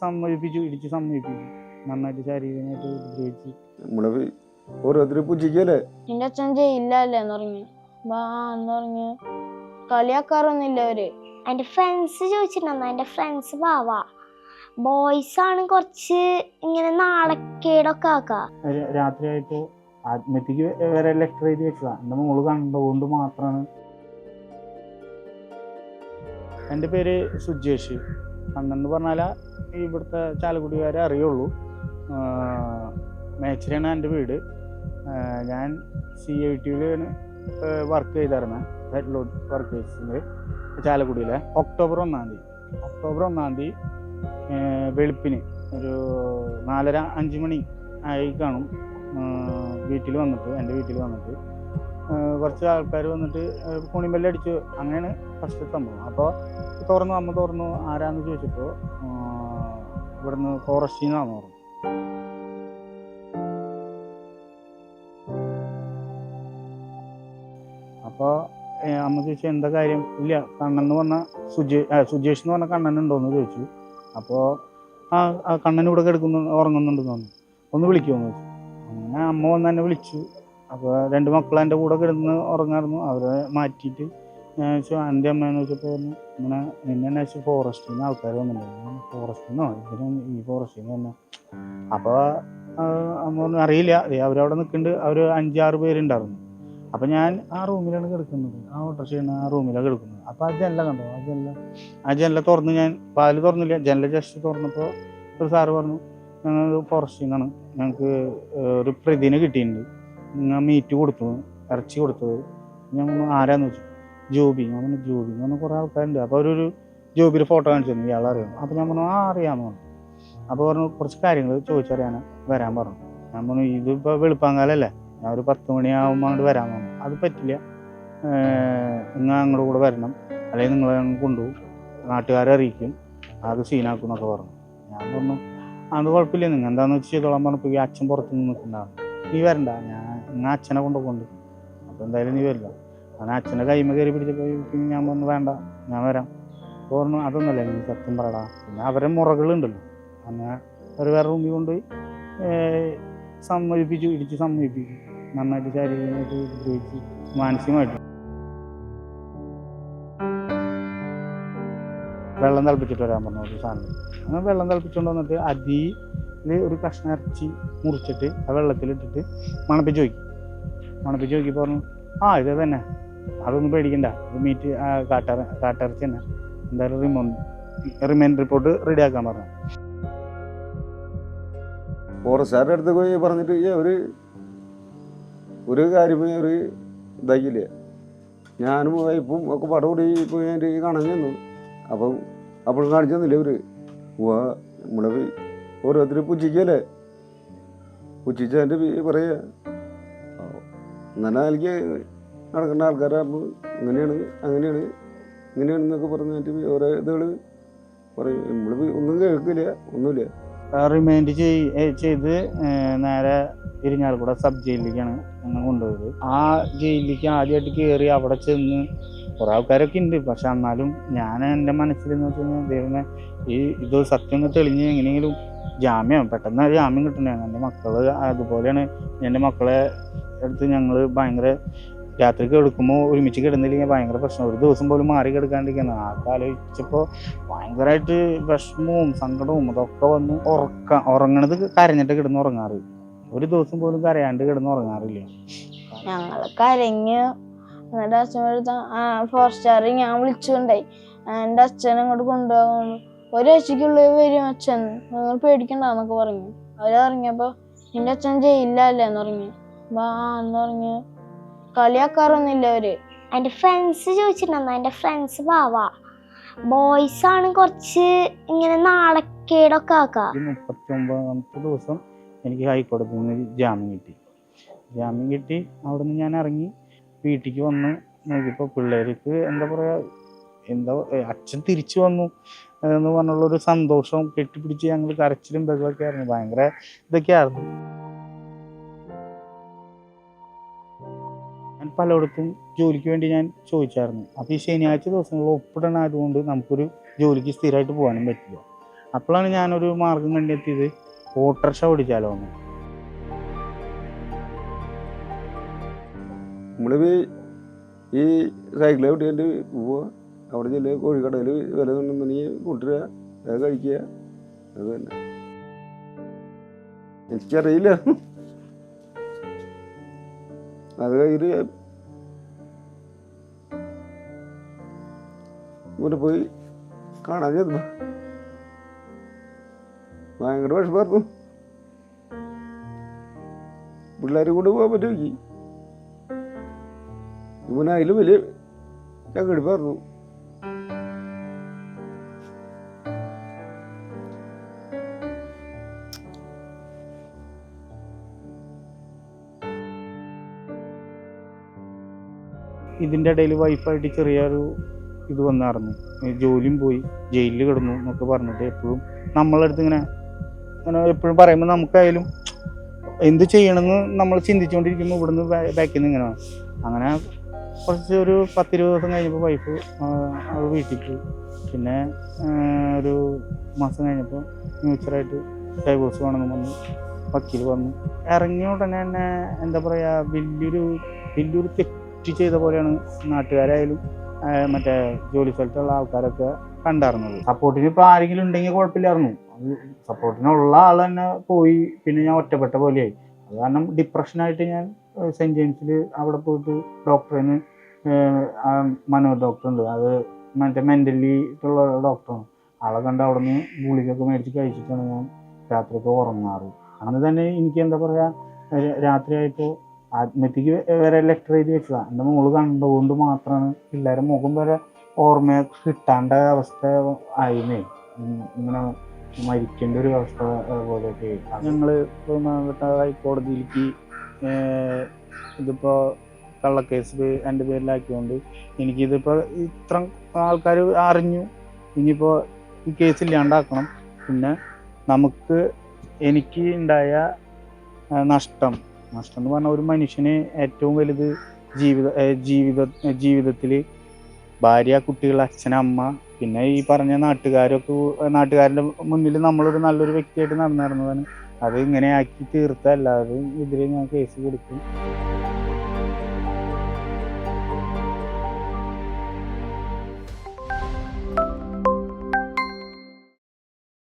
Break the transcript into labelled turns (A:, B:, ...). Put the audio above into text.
A: സമ്മതിപ്പിച്ചു ഇടിച്ച് സമ്മതിപ്പിച്ചു നന്നായിട്ട് ശാരീരികമായിട്ട് ഉപദ്രവിച്ച്.
B: നമ്മൾ ഓരോരുത്തർ പൂജിക്കല്ലേ
C: എന്റെ അച്ഛൻ ജയിലല്ലേ എന്ന് പറഞ്ഞു. വാ എന്ന് പറഞ്ഞു. കളിയാക്കാറൊന്നുമില്ല അവർ.
D: എന്റെ ഫ്രണ്ട്സ് ചോദിച്ചിട്ടുണ്ടെന്ന്? എന്റെ ഫ്രണ്ട്സ് ബാവാ ബോയ്സ് ആണ് കുറച്ച് ഇങ്ങനെ നാളക്കേടൊക്കെ ആക്കാ.
A: രാ- രാത്രിയായപ്പോൾ ആത്മഹത്യക്ക് വരെ ലെറ്റർ എഴുതി വെച്ചതാ. എന്റെ മോൾ കണ്ടതുകൊണ്ട് മാത്രമാണ് എന്റെ പേര് സുജേഷ്. കണ്ണെന്ന് പറഞ്ഞാൽ ഇവിടുത്തെ ചാലക്കുടിക്കാരെ അറിയുള്ളൂ. മേച്ചറിയാണ് എന്റെ വീട്. ഞാൻ സി ഐ ടിയിലാണ് വർക്ക് ചെയ്തായിരുന്നു. ഹെഡ് ലോഡ് വർക്കേഴ്സിൽ ചാലക്കുടിയിലെ. ഒക്ടോബർ ഒന്നാം തീയതി. ഒക്ടോബർ ഒന്നാം തീയതി വെളുപ്പിന് ഒരു നാലര അഞ്ച് മണി ആയി കാണും. വീട്ടിൽ വന്നിട്ട് എന്റെ വീട്ടിൽ വന്നിട്ട്. കുറച്ച് ആൾക്കാർ വന്നിട്ട് കുണിമ്പെല്ലാം അടിച്ചു അങ്ങനെയാണ് ഫസ്റ്റ് സംഭവം. അപ്പോൾ തുറന്നു അമ്മ തുറന്നു. ആരാന്ന് ചോദിച്ചപ്പോൾ ഇവിടുന്ന് ഫോറസ്റ്റിൽ നിന്നാന്ന് പറഞ്ഞു അപ്പോൾ അമ്മ ചോദിച്ചു എന്താ കാര്യം? ഇല്ല കണ്ണൻ എന്ന് പറഞ്ഞ സുജേ സുജേഷ് എന്ന് പറഞ്ഞ കണ്ണൻ ഉണ്ടോയെന്ന് ചോദിച്ചു. അപ്പോൾ ആ കണ്ണൻ ഇവിടെ കിടക്കുന്നു ഉറങ്ങുന്നുണ്ടെന്ന് പറഞ്ഞു. ഒന്ന് വിളിക്കുമെന്ന് ചോദിച്ചു. അങ്ങനെ അമ്മ വന്ന് എന്നെ വിളിച്ചു. അപ്പോൾ രണ്ട് മക്കൾ എന്റെ കൂടെ കിടന്ന് ഉറങ്ങായിരുന്നു. അവരെ മാറ്റിയിട്ട് ഞാൻ വെച്ചു എന്റെ അമ്മയെന്ന് വെച്ചപ്പോൾ പറഞ്ഞു ഇങ്ങനെ നിന്നെ അന്വേഷിച്ച് ഫോറസ്റ്റിൽ നിന്ന് ആൾക്കാർ വന്നിട്ടുണ്ടായിരുന്നു. ഫോറസ്റ്റിൽ നിന്നോ ഇതിനും ഈ ഫോറസ്റ്റിൽ നിന്ന് തന്നെ അപ്പോൾ അമ്മ പറഞ്ഞു അറിയില്ല. അവരവിടെ നിൽക്കുന്നുണ്ട് അവർ അഞ്ചാറ് പേരുണ്ടായിരുന്നു. അപ്പം ഞാൻ ആ റൂമിലാണ് കിടക്കുന്നത്. ആ ഓട്ടോറിക്ഷയാണ് ആ റൂമിലാണ് കിടക്കുന്നത്. അപ്പോൾ ആ ജനല കണ്ടോ? ആ ജനല ആ ജനല തുറന്ന് ഞാൻ പാൽ തുറന്നില്ല. ജനല ജസ്റ്റ് തുറന്നപ്പോൾ ഒരു സാറ് പറഞ്ഞു ഞങ്ങൾ ഫോറസ്റ്റിൽ നിന്നാണ് ഞങ്ങൾക്ക് ഒരു പ്രതിനെ കിട്ടിയിട്ടുണ്ട്. ഞാൻ മീറ്റ് കൊടുത്തു ഇറച്ചി കൊടുത്തത് ഞാൻ ആരാന്ന് വെച്ചു ജോബി. ഞാൻ പറഞ്ഞു ജോബി. എന്ന് പറഞ്ഞാൽ കുറേ ആൾക്കാരുണ്ട്. അപ്പോൾ അവരൊരു ജോബിയുടെ ഫോട്ടോ കാണിച്ചു തന്നു ഇയാൾ അറിയാം അപ്പോൾ ഞാൻ പറഞ്ഞു ആ അറിയാമെന്ന് പറഞ്ഞു. അപ്പോൾ പറഞ്ഞു കുറച്ച് കാര്യങ്ങൾ ചോദിച്ചറിയാൻ വരാൻ പറഞ്ഞു. ഞാൻ പറഞ്ഞു ഇതിപ്പോൾ വെളുപ്പാങ്കാലല്ലേ ഞാൻ ഒരു പത്ത് മണിയാകുമ്പോൾ അങ്ങോട്ട് വരാൻ പറഞ്ഞു. അത് പറ്റില്ല. നിങ്ങൾ അങ്ങോട്ട് കൂടെ വരണം. അല്ലെങ്കിൽ നിങ്ങളെ കൊണ്ടുപോകും. നാട്ടുകാരെ അറിയിക്കും. അത് സീനാക്കും എന്നൊക്കെ പറഞ്ഞു. ഞാൻ പറഞ്ഞു അത് കുഴപ്പമില്ല. നിങ്ങൾ എന്താണെന്ന് വെച്ച് ചെയ്തോളാൻ പറഞ്ഞപ്പോൾ ഈ അച്ഛൻ പുറത്ത് നിന്ന് നിൽക്കുന്നുണ്ടാവും. നീ വരണ്ട. ഞാൻ നിങ്ങൾ അച്ഛനെ കൊണ്ടുപോകുന്നുണ്ട്. അപ്പോൾ എന്തായാലും നീ വരില്ല. അങ്ങനെ അച്ഛന്റെ കൈമ കയറി പിടിച്ചപ്പോൾ ഞാൻ വന്ന് വേണ്ട ഞാൻ വരാം. പോകണം അതൊന്നുമല്ല നീ സത്യം പറയടാ. പിന്നെ അവരെ മുറകളുണ്ടല്ലോ. അങ്ങനെ ഒരു വേറെ റൂമിൽ കൊണ്ടുപോയി സമ്മതിപ്പിച്ചു ഇടിച്ച് സമ്മതിപ്പിച്ചു. നന്നായിട്ട് ശാരീരികമായിട്ട് ഉപയോഗിച്ച് മാനസികമായിട്ട്. വെള്ളം തിളപ്പിച്ചിട്ട് വരാൻ പറഞ്ഞു ഒരു സാധനം. അങ്ങനെ വെള്ളം തിളപ്പിച്ചുകൊണ്ട് വന്നിട്ട് അതിൽ ഒരു കഷ്ണം ഇറച്ചി മുറിച്ചിട്ട് ആ വെള്ളത്തിലിട്ടിട്ട് മണപ്പിച്ച് നോക്കി മണപ്പിച്ച് നോക്കി പറഞ്ഞു ആ ഇത് തന്നെ. അതൊന്നും പേടിക്കണ്ട. ഇത് മീറ്റ് കാട്ട കാട്ടിറച്ചി തന്നെ. എന്തായാലും റിമോ റിമൈൻഡ് റിപ്പോർട്ട് റെഡി ആക്കാൻ പറഞ്ഞു.
B: ഫോറസ്റ്റുകാരുടെ അടുത്ത് പോയി പറഞ്ഞിട്ട് ഒരു ഒരു കാര്യമേ ഒരു ഇതാക്കിയില്ല? ഞാനും വൈഫും ഒക്കെ പടകൂടി പോയി അതിന്റെ കാണാൻ ചെന്നു. അപ്പം അപ്പോഴും കാണിച്ചു തന്നില്ല ഇവർ പോവാ നമ്മളെ ഓരോരുത്തർ പുച്ഛിക്കല്ലേ പുച്ഛിച്ചതിന്റെ പറയുക എന്നാലും നിലയ്ക്ക് നടക്കേണ്ട ആൾക്കാരാകുമ്പോൾ ഇങ്ങനെയാണ് അങ്ങനെയാണ് ഇങ്ങനെയാണെന്നൊക്കെ പറഞ്ഞിട്ട് ഓരോ ഇതുകൾ പറയും. നമ്മൾ ഒന്നും കേൾക്കില്ല ഒന്നുമില്ല.
A: റിമൈൻഡ് ചെയ്ത് നേരെ ഇരിഞ്ഞാലക്കുട സബ് ജയിലിലേക്കാണ് ഞങ്ങൾ കൊണ്ടുപോയത്. ആ ജയിലിലേക്ക് ആദ്യമായിട്ട് കയറി അവിടെ ചെന്ന് കുറേ ആൾക്കാരൊക്കെ ഉണ്ട് പക്ഷെ എന്നാലും ഞാൻ എന്റെ മനസ്സിൽ എന്ന് വെച്ച് ദൈവമേ ഈ ഇത് സത്യം തെളിഞ്ഞ് എങ്ങനെയെങ്കിലും ജാമ്യം. പെട്ടെന്ന് ജാമ്യം കിട്ടണതാണ് എന്റെ മക്കൾ അതുപോലെയാണ്. എന്റെ മക്കളെ അടുത്ത് ഞങ്ങൾ ഭയങ്കര രാത്രിക്ക് എടുക്കുമ്പോൾ ഒരുമിച്ച് കിടന്നില്ലെങ്കിൽ ഭയങ്കര പ്രശ്നം. ഒരു ദിവസം പോലും മാറി കിടക്കാണ്ടിരിക്കുന്നു ആൾക്ക് ആലോചിച്ചപ്പോൾ ഭയങ്കരമായിട്ട് വിഷമവും സങ്കടവും അതൊക്കെ വന്ന് ഉറക്ക ഉറങ്ങണത് കരഞ്ഞിട്ട് കിടന്ന് ഉറങ്ങാറ്. ഒരു ദിവസം പോലും കരയാണ്ട് കിടന്ന് ഉറങ്ങാറില്ല.
C: ഞങ്ങൾ കരഞ്ഞ് എന്നിട്ട് അച്ഛൻ സ്റ്റാർ ഞാൻ വിളിച്ചുകൊണ്ടായി എന്റെ അച്ഛനെ അങ്ങോട്ട് കൊണ്ടുപോകുന്നു ഒരാഴ്ചക്കുള്ളിൽ വരും അച്ഛൻ. നിങ്ങൾ പേടിക്കണ്ട എന്നൊക്കെ പറഞ്ഞു. അവരറിഞ്ഞപ്പോ നിന്റെ അച്ഛൻ ചെയ്യില്ലല്ലേ എന്ന് പറഞ്ഞു. വാ എന്ന് പറഞ്ഞു. കളിയാക്കാറൊന്നുമില്ല അവർ.
D: എന്റെ ഫ്രണ്ട്സ് ചോദിച്ചിട്ടുണ്ടെന്നാ? എന്റെ ഫ്രണ്ട്സ് ബാവാ ബോയ്സ് ആണ് കുറച്ച് ഇങ്ങനെ നാളക്കേടൊക്കെ ആക്കുക
A: ഈ മുപ്പത്തി ദിവസം എനിക്ക് ഹൈക്കോടതിയിൽ നിന്ന് ജാമ്യം കിട്ടി. ജാമ്യം കിട്ടി. അവിടെ നിന്ന് ഞാൻ ഇറങ്ങി. വീട്ടിലേക്ക് വന്ന്. നോക്കിയപ്പോൾ പിള്ളേർക്ക് എന്താ പറയുക എന്താ അച്ഛൻ തിരിച്ചു വന്നു. എന്ന് പറഞ്ഞുള്ളൊരു സന്തോഷവും കെട്ടിപ്പിടിച്ച് ഞങ്ങൾ കരച്ചിലും ബഹളമൊക്കെ ആയിരുന്നു. ഭയങ്കര ഇതൊക്കെയായിരുന്നു. ഞാൻ പലയിടത്തും ജോലിക്ക് വേണ്ടി ഞാൻ ചോദിച്ചായിരുന്നു. അപ്പോൾ ഈ ശനിയാഴ്ച ദിവസങ്ങളിൽ ഒപ്പിടണായതുകൊണ്ട് നമുക്കൊരു ജോലിക്ക് സ്ഥിരമായിട്ട് പോകാനും പറ്റില്ല. അപ്പോഴാണ് ഞാനൊരു മാർഗം കണ്ടെത്തിയത് ഓട്ടർഷ ഓടിച്ചാലോ എന്ന്
B: നമ്മളിത് ഈ സൈക്കിൾ എവിടെയുണ്ട് പോവുക അവിടെ ചെല്ലുക കോഴിക്കടയിൽ വില കൊണ്ടുണ്ടെങ്കിൽ കൂട്ടുക അത് കഴിക്കുക അത് തന്നെ. എനിക്കറിയില്ല. അത് കഴിഞ്ഞ് ഇവിടെ പോയി കാണാൻ ചെന്നു ഭയങ്കര വിഷമായിരുന്നു. പിള്ളേരും കൊണ്ട് പോകാൻ പറ്റുമെങ്കിൽ ഇവനായാലും വലിയ ചങ്കടിപ്പായിരുന്നു
A: ഇതിന്റെ ഇടയിൽ വൈഫായിട്ട് ചെറിയൊരു ഇത് വന്നായിരുന്നു ജോലിയും പോയി ജയിലിൽ കിടന്നു എന്നൊക്കെ പറഞ്ഞിട്ട് എപ്പോഴും നമ്മളടുത്ത് ഇങ്ങനെ അങ്ങനെ എപ്പോഴും പറയുമ്പോൾ നമുക്കായാലും എന്ത് ചെയ്യണമെന്ന് നമ്മൾ ചിന്തിച്ചുകൊണ്ടിരിക്കുമ്പോൾ ഇവിടുന്ന് ബാക്കിൽ നിന്ന് ഇങ്ങനെ. അങ്ങനെ കുറച്ച് ഒരു പത്തിരുപത് ദിവസം കഴിഞ്ഞപ്പോൾ വൈഫ് അവൾ വീട്ടിൽ പോയി. പിന്നെ ഒരു മാസം കഴിഞ്ഞപ്പോൾ ഫ്യൂച്ചറായിട്ട് ഡൈവോഴ്സ് വേണമെന്ന് വന്നു വക്കീൽ വന്നു. ഇറങ്ങിയ ഉടനെ തന്നെ എന്താ പറയുക വലിയൊരു വലിയൊരു തെറ്റ് ചെയ്ത പോലെയാണ് നാട്ടുകാരായാലും മറ്റേ ജോലി സ്ഥലത്തുള്ള ആൾക്കാരൊക്കെ കണ്ടായിരുന്നത് സപ്പോർട്ടിന് ഇപ്പൊ ആരെങ്കിലും ഉണ്ടെങ്കിൽ കുഴപ്പമില്ലായിരുന്നു. സപ്പോർട്ടിനുള്ള ആൾ തന്നെ പോയി പിന്നെ ഞാൻ ഒറ്റപ്പെട്ട പോലെയായി. അത് കാരണം ഡിപ്രഷനായിട്ട് ഞാൻ സെന്റ് ജെയിംസിൽ അവിടെ പോയിട്ട് ഡോക്ടറിന് മനോ ഡോക്ടർ ഉണ്ട് അത് മറ്റേ മെന്റലി ഉള്ള ഡോക്ടറാണ് ആളെ കണ്ട് അവിടെ നിന്ന് ഗുളികയൊക്കെ മേടിച്ച് കഴിച്ചിട്ടാണ് ഞാൻ രാത്രിയൊക്കെ ഉറങ്ങാറ്. അന്ന് തന്നെ എനിക്ക് എന്താ പറയുക രാത്രിയായപ്പോൾ ആത്മഹത്യക്ക് വരെ ലെറ്റർ എഴുതി വെച്ചതാണ് എന്റെ മോൾ കണ്ടുകൊണ്ട് മാത്രമാണ് പിള്ളേരെ മുഖം വരെ ഓർമ്മ കിട്ടാണ്ട അവസ്ഥ ആയിരുന്നേ ഇങ്ങനെ മരിക്കേണ്ട ഒരു അവസ്ഥ പോലെയൊക്കെ ഞങ്ങൾ ബഹുമാനപ്പെട്ട ഹൈക്കോടതിയിലേക്ക് ഇതിപ്പോൾ കള്ളക്കേസ് എന്റെ പേരിലാക്കിയോണ്ട് എനിക്കിതിപ്പോൾ ഇത്ര ആൾക്കാർ അറിഞ്ഞു. ഇനിയിപ്പോൾ ഈ കേസ് ഇല്ലാണ്ടാക്കണം. പിന്നെ നമുക്ക് എനിക്ക് ഉണ്ടായ നഷ്ടം നഷ്ടം എന്ന് പറഞ്ഞാൽ ഒരു മനുഷ്യന് ഏറ്റവും വലുത് ജീവിത ജീവിത ജീവിതത്തിൽ ഭാര്യ കുട്ടികൾ അച്ഛൻ അമ്മ പിന്നെ ഈ പറഞ്ഞ നാട്ടുകാരൊക്കെ നാട്ടുകാരുടെ മുന്നിൽ നമ്മളൊരു നല്ലൊരു വ്യക്തിയായിട്ട് നടന്നിരുന്നതാണ് അത് ഇങ്ങനെ ആക്കി തീർത്തല്ലാതെ ഇതിൽ ഞാൻ കേസ് കൊടുക്കും.